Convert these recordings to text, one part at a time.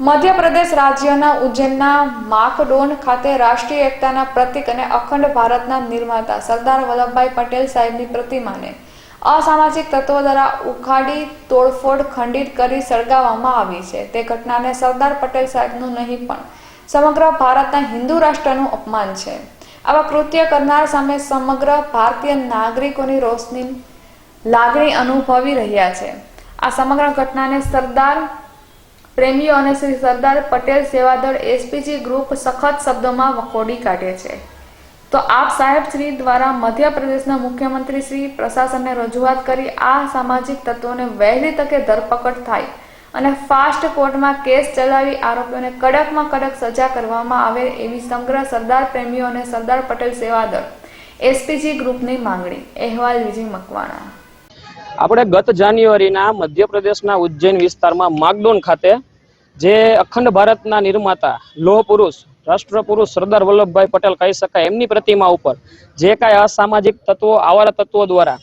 મધ્યપ્રદેશ રાજ્યના ઉજ્જૈનના માકડોન ખાતે રાષ્ટ્રીય એકતાના પ્રતીક અને અખંડ ભારતના નિર્માતા સરદાર વલ્લભભાઈ પટેલ સાહેબની પ્રતિમાને અસામાજિક તત્વો દ્વારા ઉખાડી, તોડફોડ, ખંડિત કરી સળગાવવામાં આવી છે. તે ઘટનાને સરદાર પટેલ સાહેબનું નહીં પણ સમગ્ર ભારતના હિન્દુ રાષ્ટ્રનું અપમાન છે. આવા કૃત્ય કરનાર સામે સમગ્ર ભારતીય નાગરિકોની રોષની લાગણી અનુભવી રહ્યા છે. આ સમગ્ર ઘટનાને સરદાર પ્રેમીઓ અને શ્રી સરદાર પટેલ સેવાદળ એસપીજી ગ્રુપ સખત શબ્દોમાં વખોડી કાઢે છે. તો આપ સાહેબ શ્રી દ્વારા મધ્યપ્રદેશના મુખ્યમંત્રી શ્રી પ્રશાસનને રજૂઆત કરી આ સામાજિક તત્વોને વહેલી તકે ધરપકડ થાય અને ફાસ્ટ કોર્ટમાં કેસ ચલાવી આરોપીઓને કડકમાં કડક સજા કરવામાં આવે એવી સમગ્ર સરદાર પ્રેમીઓ અને સરદાર પટેલ સેવાદળ એસપીજી ગ્રુપની માંગણી. અહેવાલ વિજય મકવાણા. આપણે ગત જાન્યુઆરીના મધ્યપ્રદેશના ઉજ્જૈન વિસ્તારમાં માગડોન ખાતે જે અખંડ ભારતના નિર્માતા લોહ પુરુષ રાષ્ટ્ર પુરુષ સરદાર વલ્લભભાઈ પટેલ કહી શકાય, એમની પ્રતિમા ઉપર જે કાંઈ અસામાજિક તત્વો, આવારા તત્વો દ્વારા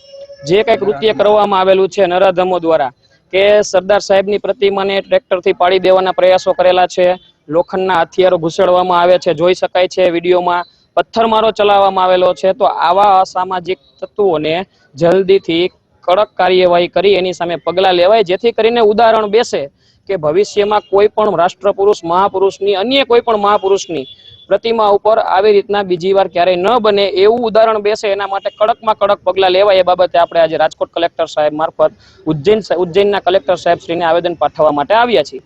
જે કાંઈ કૃત્ય કરવામાં આવેલું છે નરાધમો દ્વારા કે સરદાર સાહેબની પ્રતિમાને ટ્રેક્ટરથી પાડી દેવાના પ્રયાસો કરેલા છે, લોખંડના હથિયારો ઘુસેડવામાં આવે છે, જોઈ શકાય છે, વિડીયોમાં પથ્થરમારો ચલાવવામાં આવેલો છે, તો આવા અસામાજિક તત્વોને જલ્દીથી કડક કાર્યવાહી કરી, એની સામે પગલાં લેવાય. જેથી કરીને ઉદાહરણ બેસે કે ભવિષ્યમાં કોઈ પણ રાષ્ટ્રપુરુષ, મહાપુરુષની, અન્ય કોઈ પણ મહાપુરુષની પ્રતિમા ઉપર આવી રીતના બીજી વાર ક્યારેય ન બને એવું ઉદાહરણ બેસે. એના માટે કડકમાં કડક પગલાં લેવાય. એ બાબતે આપણે આજે રાજકોટ કલેક્ટર સાહેબ મારફત ઉજ્જૈન ઉજ્જૈનના કલેક્ટર સાહેબ શ્રીને આવેદન પાઠવવા માટે આવ્યા છીએ.